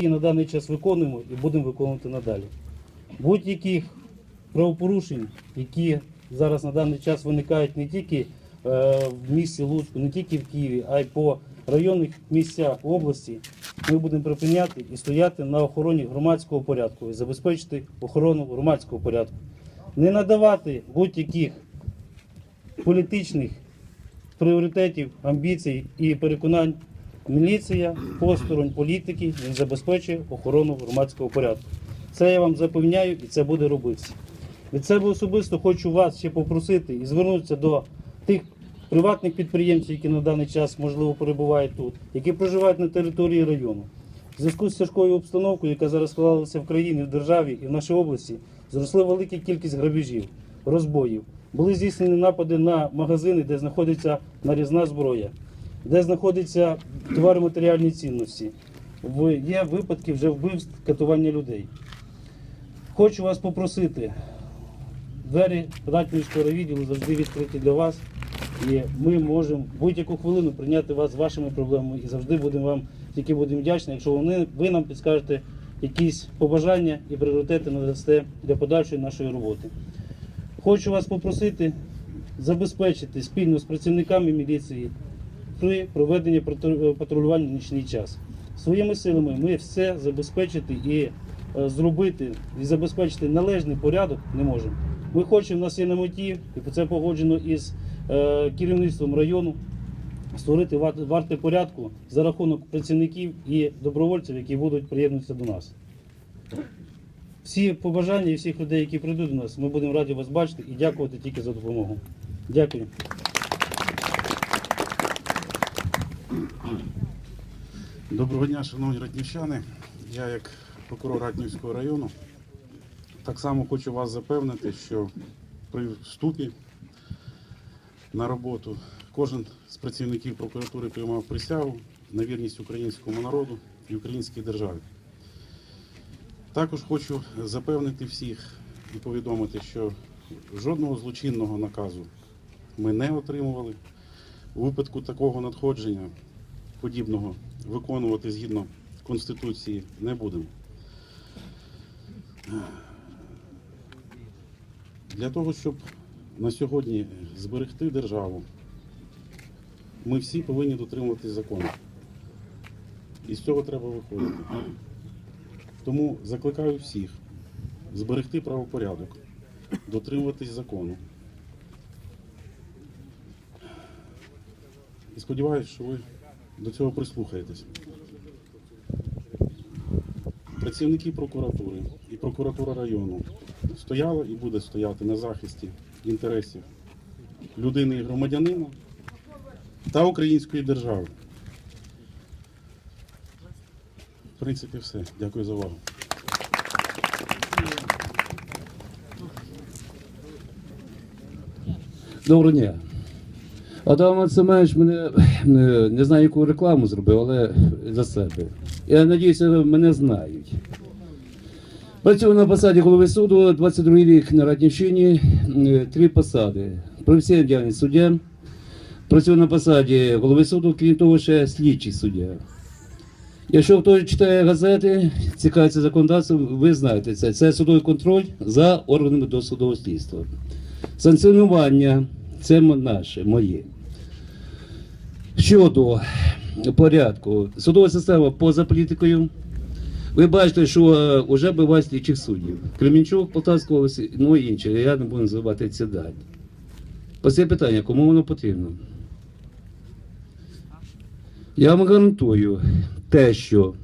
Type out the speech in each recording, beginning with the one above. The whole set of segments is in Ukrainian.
які на даний час виконуємо і будемо виконувати надалі. Будь-яких правопорушень, які зараз на даний час виникають не тільки е, в місті Луцьку, не тільки в Києві, а й по районних місцях області, ми будемо припиняти і стояти на охороні громадського порядку і забезпечити охорону громадського порядку. Не надавати будь-яких політичних пріоритетів, амбіцій і переконань. Міліція, посторонь політики, він забезпечує охорону громадського порядку. Це я вам запевняю і це буде робитися. Від себе особисто хочу вас ще попросити і звернутися до тих приватних підприємців, які на даний час можливо перебувають тут, які проживають на території району. В зв'язку з тяжкою обстановкою, яка зараз склалася в країні, в державі і в нашій області, зросли велика кількість грабежів, розбоїв. Були здійснені напади на магазини, де знаходиться нарізна зброя, де знаходяться товари матеріальні цінності. Є випадки вже вбивств катування людей. Хочу вас попросити, двері Ратнівського райвідділу завжди відкриті для вас. І ми можемо будь-яку хвилину прийняти вас з вашими проблемами і завжди будемо вам тільки будемо вдячні, якщо вони, ви нам підскажете якісь побажання і пріоритети надасте для подальшої нашої роботи. Хочу вас попросити забезпечити спільно з працівниками міліції при проведенні патру- патрулювання в нічний час. Своїми силами ми все забезпечити і е, зробити і забезпечити належний порядок не можемо. Ми хочемо, в нас є на меті, і це погоджено із е, керівництвом району, створити варти порядку за рахунок працівників і добровольців, які будуть приєднуватися до нас. Всі побажання і всіх людей, які прийдуть до нас, ми будемо раді вас бачити і дякувати тільки за допомогу. Дякую. Доброго дня, шановні ратнівчани. Я як прокурор Ратнівського району так само хочу вас запевнити, що при вступі на роботу кожен з працівників прокуратури приймав присягу на вірність українському народу і українській державі. Також хочу запевнити всіх і повідомити, що жодного злочинного наказу ми не отримували. У випадку такого надходження подібного виконувати згідно Конституції не будемо. Для того, щоб на сьогодні зберегти державу, ми всі повинні дотримуватись закону. І з цього треба виходити. Тому закликаю всіх зберегти правопорядок, дотримуватись закону. І сподіваюся, що ви до цього прислухаєтесь. Працівники прокуратури і прокуратура району стояла і буде стояти на захисті інтересів людини і громадянина та української держави. В принципі, все. Дякую за увагу. Доброго дня. Адам Семенович мене е, не знаю, яку рекламу зробив, але за себе. Я сподіваюся, мене знають. Працюю на посаді голови суду 22 рік на Раднівщині, е, три посади. Професійна діяльність суддя. Працюю на посаді голови суду, крім того, ще слідчий суддя. Якщо хто читає газети, цікавиться законодавством, ви знаєте це. Це судовий контроль за органами досудового слідства. Санкціонування це наше, моє. Щодо порядку, судова система поза політикою. Ви бачите, що вже бувають слідчих суддів. Кремінчук, Полтавська область, ну і інші. Я не буду називати ці дані. Постає питання, кому воно потрібно? Я вам гарантую те, що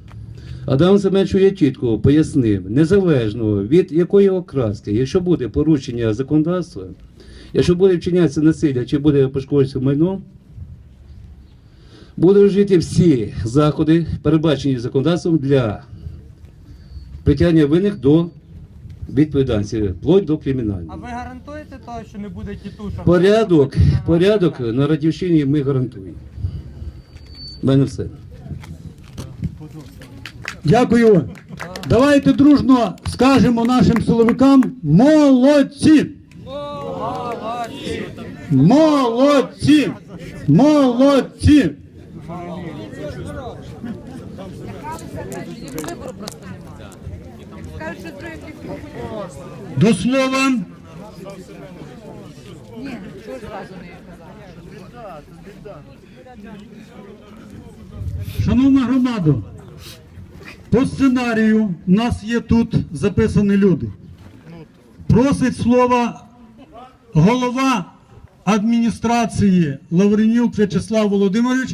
Адам Семенович я чітко пояснив, незалежно від якої окраски, якщо буде порушення законодавства, якщо буде вчинятися насилля чи буде пошкоджуватися майно, буде вжити всі заходи, передбачені законодавством для притягнення винних до відповідальності, вплоть до А ви гарантуєте того, що не буде тітушок? Порядок, порядок на Радівщині ми гарантуємо. У мене все. Дякую. Давайте дружно скажемо нашим силовикам молодці! Молодці! Молодці! До слова Шановна громада, по сценарію в нас є тут записані люди. Просить слова голова адміністрації Лавренюк В'ячеслав Володимирович.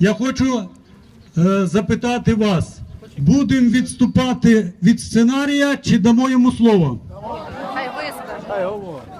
Я хочу е, запитати вас, будемо відступати від сценарія чи дамо йому слово? Хай вискаже.